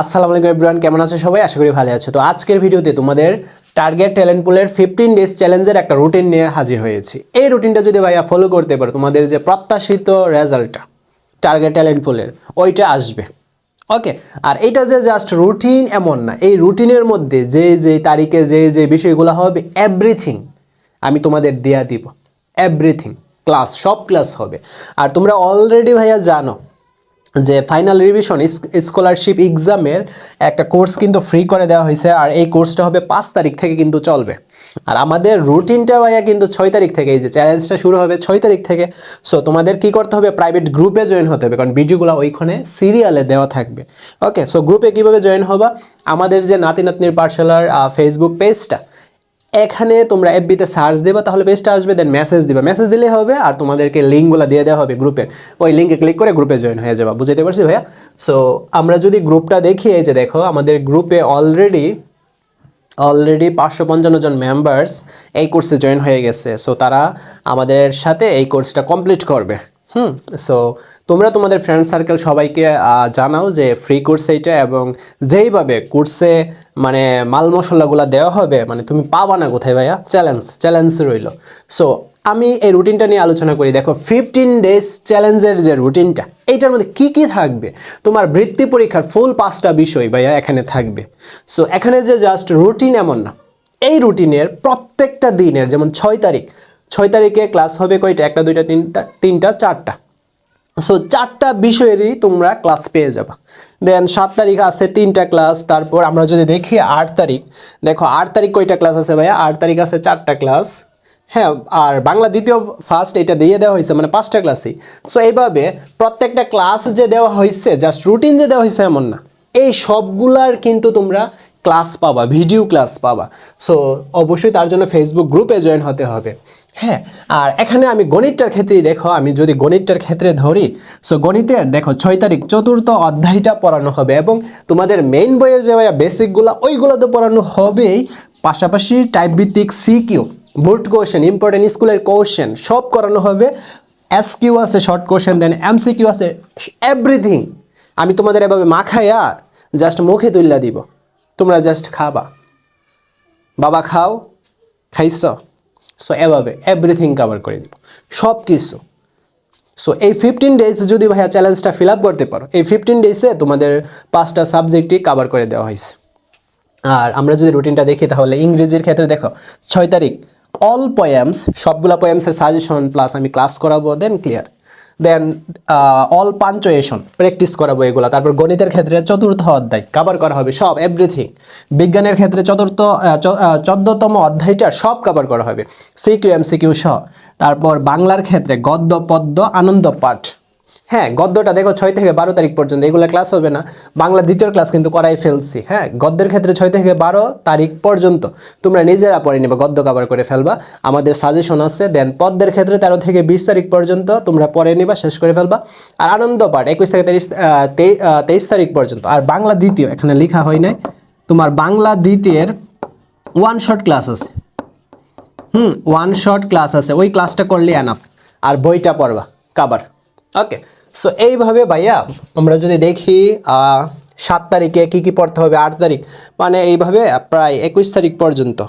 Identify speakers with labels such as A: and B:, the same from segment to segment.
A: আসসালামু আলাইকুম এভরিওয়ান কেমন আছো সবাই? আশা করি ভালো আছো। তো আজকের ভিডিওতে তোমাদের টার্গেট ট্যালেন্ট পুলের ফিফটিন ডেজ চ্যালেঞ্জের একটা রুটিন নিয়ে হাজির হয়েছি। এই রুটিনটা যদি ভাইয়া ফলো করতে পারো, তোমাদের যে প্রত্যাশিত রেজাল্টটা টার্গেট ট্যালেন্ট পুলের ওইটা আসবে। ওকে আর এটা যে জাস্ট রুটিন এমন না, এই রুটিনের মধ্যে যে যে তারিখে যে যে বিষয়গুলো হবে এভরিথিং আমি তোমাদের দেয়া দিব। এভরিথিং ক্লাস সব ক্লাস হবে। আর তোমরা অলরেডি ভাইয়া জানো যে ফাইনাল রিভিশন স্কলারশিপ এক্সামের একটা কোর্স কিন্তু ফ্রি করে দেওয়া হয়েছে, আর এই কোর্সটা হবে পাঁচ তারিখ থেকে কিন্তু চলবে। আর আমাদের রুটিনটা ভাইয়া কিন্তু ছয় তারিখ থেকে, এই যে চ্যালেঞ্জটা শুরু হবে ছয় তারিখ থেকে। সো তোমাদের কি করতে হবে? প্রাইভেট গ্রুপে জয়েন হতে হবে, কারণ ভিডিওগুলো ওইখানে সিরিয়ালে দেওয়া থাকবে। ওকে সো গ্রুপে কীভাবে জয়েন হবা? আমাদের যে নাতি নাতনির পাঠশালার ফেসবুক পেজটা এখানে তোমরা এফবিতে সার্চ দেবা, তাহলে পেজটা আসবে দেন মেসেজ দিবা। মেসেজ দিলেই হবে আর তোমাদেরকে লিঙ্কগুলো দিয়ে দেওয়া হবে গ্রুপের ওই লিঙ্কে ক্লিক করে গ্রুপে জয়েন হয়ে যাবা বুঝতে পারছি ভাইয়া? সো আমরা যদি গ্রুপটা দেখি, এই যে দেখো, আমাদের গ্রুপে অলরেডি অলরেডি পাঁচশো পঞ্চান্ন জন মেম্বার্স এই কোর্সে জয়েন হয়ে গেছে। সো তারা আমাদের সাথে এই কোর্সটা কমপ্লিট করবে। হুম সো তোমরা তোমাদের ফ্রেন্ড সার্কেল সবাইকে জানাও যে ফ্রি কোর্স এইটা এবং যেইভাবে কোর্সে মানে মাল মশলাগুলো দেওয়া হবে মানে তুমি পাবা না কোথায় ভাইয়া? চ্যালেঞ্জ চ্যালেঞ্জ রইল। সো আমি এই রুটিনটা নিয়ে আলোচনা করি। দেখো ফিফটিন ডেজ চ্যালেঞ্জের যে রুটিনটা এইটার মধ্যে কি কি থাকবে? তোমার বৃত্তি পরীক্ষার ফুল পাঁচটা বিষয় ভাইয়া এখানে থাকবে। সো এখানে যে জাস্ট রুটিন এমন না, এই রুটিনের প্রত্যেকটা দিনের, যেমন ছয় তারিখ ছয় তারিখে ক্লাস হবে কয়টা? একটা, দুইটা, তিনটা তিনটা, চারটা। সো চারটা বিষয়েরই তোমরা ক্লাস পেয়ে যাবা। দেন সাত তারিখ আছে তিনটা ক্লাস তারপর আমরা যদি দেখি আট তারিখ, দেখো আট তারিখ কয়টা ক্লাস আছে ভাইয়া? আট তারিখ আছে চারটা ক্লাস হ্যাঁ আর বাংলা দ্বিতীয় ফার্স্ট এটা দিয়ে দেওয়া হয়েছে মানে পাঁচটা ক্লাসই সো এইভাবে প্রত্যেকটা ক্লাস যে দেওয়া হয়েছে জাস্ট রুটিন যে দেওয়া হয়েছে এমন না। এই সবগুলার কিন্তু তোমরা ক্লাস পাবা ভিডিও ক্লাস পাবা। সো অবশ্যই তার জন্য ফেসবুক গ্রুপে জয়েন হতে হবে। হ্যাঁ আর এখানে আমি গণিতটার ক্ষেত্রেই দেখো, আমি যদি গণিতটার ক্ষেত্রে ধরি সো গণিতের দেখো, ছয় তারিখ চতুর্থ অধ্যায়টা পড়ানো হবে এবং তোমাদের মেইন বইয়ের যে বেসিকগুলো ওইগুলো তো পড়ানো হবেই। পাশাপাশি টাইপ ভিত্তিক সিকিউ বোর্ড কোশ্চেন ইম্পর্টেন্ট স্কুলের কোশ্চেন সব করানো হবে। এস কিউ আছে শর্ট কোশ্চেন দেন এমসিকিউ আছে এভরিথিং আমি তোমাদের এভাবে মাখাইয়া জাস্ট মুখে তুললা দিব। তোমরা জাস্ট খাবা। বাবা, খাও, খাইছ? সো এভাবে এভরিথিং কভার করে দিব। সব কিছু। সো এই ফিফটিন ডেজ যদি ভাইয়া চ্যালেঞ্জটা ফিল আপ করতে পারো, এই ফিফটিন ডেজে তোমাদের পাঁচটা সাবজেক্টই কভার করে দেওয়া হয়েছে। আর আমরা যদি রুটিনটা দেখি, তাহলে ইংরেজির ক্ষেত্রে দেখো, ছয় তারিখ অল পয়েমস সবগুলা পয়েমসের সাজেশন প্লাস আমি ক্লাস করাবো then clear then all punctuation practice করাবো এগুলো। তারপর গণিতের ক্ষেত্রে চতুর্থ অধ্যায় কভার করা হবে সব এভরিথিং বিজ্ঞানের ক্ষেত্রে চতুর্থ চোদ্দতম অধ্যায়টা সব কভার করা হবে। সিকিউ এম সিকিউ সহ তারপর বাংলার ক্ষেত্রে গদ্য, পদ্য, আনন্দ পাঠ। হ্যাঁ গদ্যটা দেখো ছয় থেকে বারো তারিখ পর্যন্ত, এগুলো ক্লাস হবে না। বাংলা দ্বিতীয় ক্লাস কিন্তু করাই ফেলছি হ্যাঁ? গদ্যের ক্ষেত্রে ছয় থেকে বারো তারিখ পর্যন্ত। তোমরা নিজেরা পড়ে নেবে, গদ্য কাভার করে ফেলবা। আমাদের সাজেশন আছে দেন পদ্মের ক্ষেত্রে তেরো থেকে বিশ তারিখ পর্যন্ত তোমরা পড়ে নিবা, শেষ করে ফেলবা। আর আনন্দ পাঠ, একুশ থেকে তেইশ তেইশ তারিখ পর্যন্ত। আর বাংলা দ্বিতীয়, এখানে লেখা হয় নাই। তোমার বাংলা দ্বিতীয়ের ওয়ান শর্ট ক্লাস আছে। হুম ওয়ান শর্ট ক্লাস আছে। ওই ক্লাসটা করলে এনাফ আর বইটা পড়বা কাবার ওকে সো এইভাবে ভাইয়া আমরা যদি দেখি সাত তারিখে কি কি পড়তে হবে? আট তারিখ। মানে এইভাবে প্রায় একুশ তারিখ পর্যন্ত।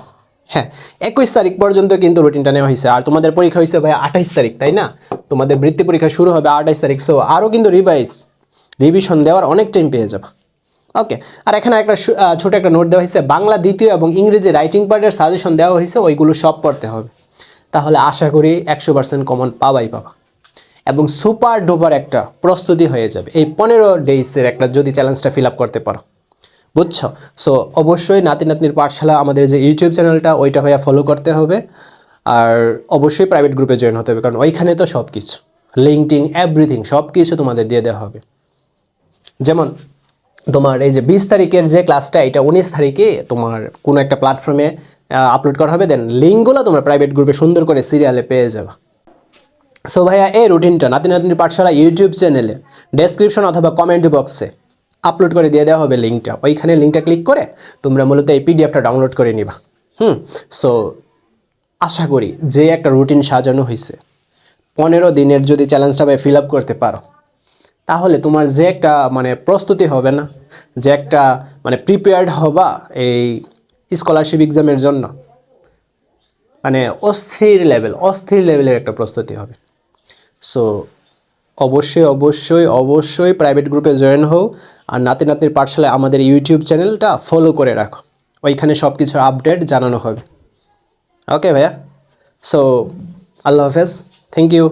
A: হ্যাঁ একুশ তারিখ পর্যন্ত কিন্তু রুটিনটা নেওয়া হয়েছে। আর তোমাদের পরীক্ষা হয়েছে ভাই আঠাইশ তারিখ, তাই না? তোমাদের বৃত্তি পরীক্ষা শুরু হবে আঠাইশ তারিখ। সো আরও কিন্তু রিভাইজ রিভিশন দেওয়ার অনেক টাইম পেয়ে যাবা। ওকে আর এখানে একটা ছোট একটা নোট দেওয়া হয়েছে। বাংলা দ্বিতীয় এবং ইংরেজি রাইটিং পার্টের সাজেশন দেওয়া হয়েছে। ওইগুলো সব পড়তে হবে। তাহলে আশা করি একশো পার্সেন্ট কমন পাবাই পাবা। এবং সুপার ডুপার একটা প্রস্তুতি হয়ে যাবে। এই পনেরো ডেইসের একটা যদি চ্যালেঞ্জটা ফিল আপ করতে পারো। বুঝছ? সো অবশ্যই নাতি নাতনির পাঠশালা আমাদের যে ইউটিউব চ্যানেলটা ওইটা হয়ে ফলো করতে হবে। আর অবশ্যই প্রাইভেট গ্রুপে জয়েন হতে হবে, কারণ ওইখানে তো সব কিছু লিঙ্কটিং এভরিথিং সব কিছু তোমাদের দিয়ে দেওয়া হবে। যেমন, তোমার এই যে বিশ তারিখের যে ক্লাসটা এটা উনিশ তারিখে তোমার কোনো একটা প্ল্যাটফর্মে আপলোড করা হবে দেন লিঙ্কগুলো তোমরা প্রাইভেট গ্রুপে সুন্দর করে সিরিয়ালে পেয়ে যাবে। সো ভাইয়া, এই রুটিনটা নাতি নাতনির পাঠশালা ইউটিউব চ্যানেলে ডেসক্রিপশন অথবা কমেন্ট বক্সে আপলোড করে দিয়ে দেওয়া হবে লিঙ্কটা ওইখানে লিঙ্কটা ক্লিক করে তোমরা মূলত এই পিডিএফটা ডাউনলোড করে নিবা। হুম? সো আশা করি যে একটা রুটিন সাজানো হয়েছে পনেরো দিনের যদি চ্যালেঞ্জটা ভাই ফিল আপ করতে পারো, তাহলে তোমার যে একটা মানে প্রস্তুতি হবে না, যে একটা মানে প্রিপেয়ার্ড হবা এই স্কলারশিপ এক্সামের জন্য। মানে অস্থির লেভেল অস্থির লেভেলের একটা প্রস্তুতি হবে। সো অবশ্যই অবশ্যই অবশ্যই প্রাইভেট গ্রুপে জয়েন হও। আর নাতি নাতির পাঠশালায় আমাদের ইউটিউব চ্যানেলটা ফলো করে রাখো। ওইখানে সব কিছুর আপডেট জানানো হবে। ওকে ভাইয়া? সো আল্লাহ হাফেজ। Thank you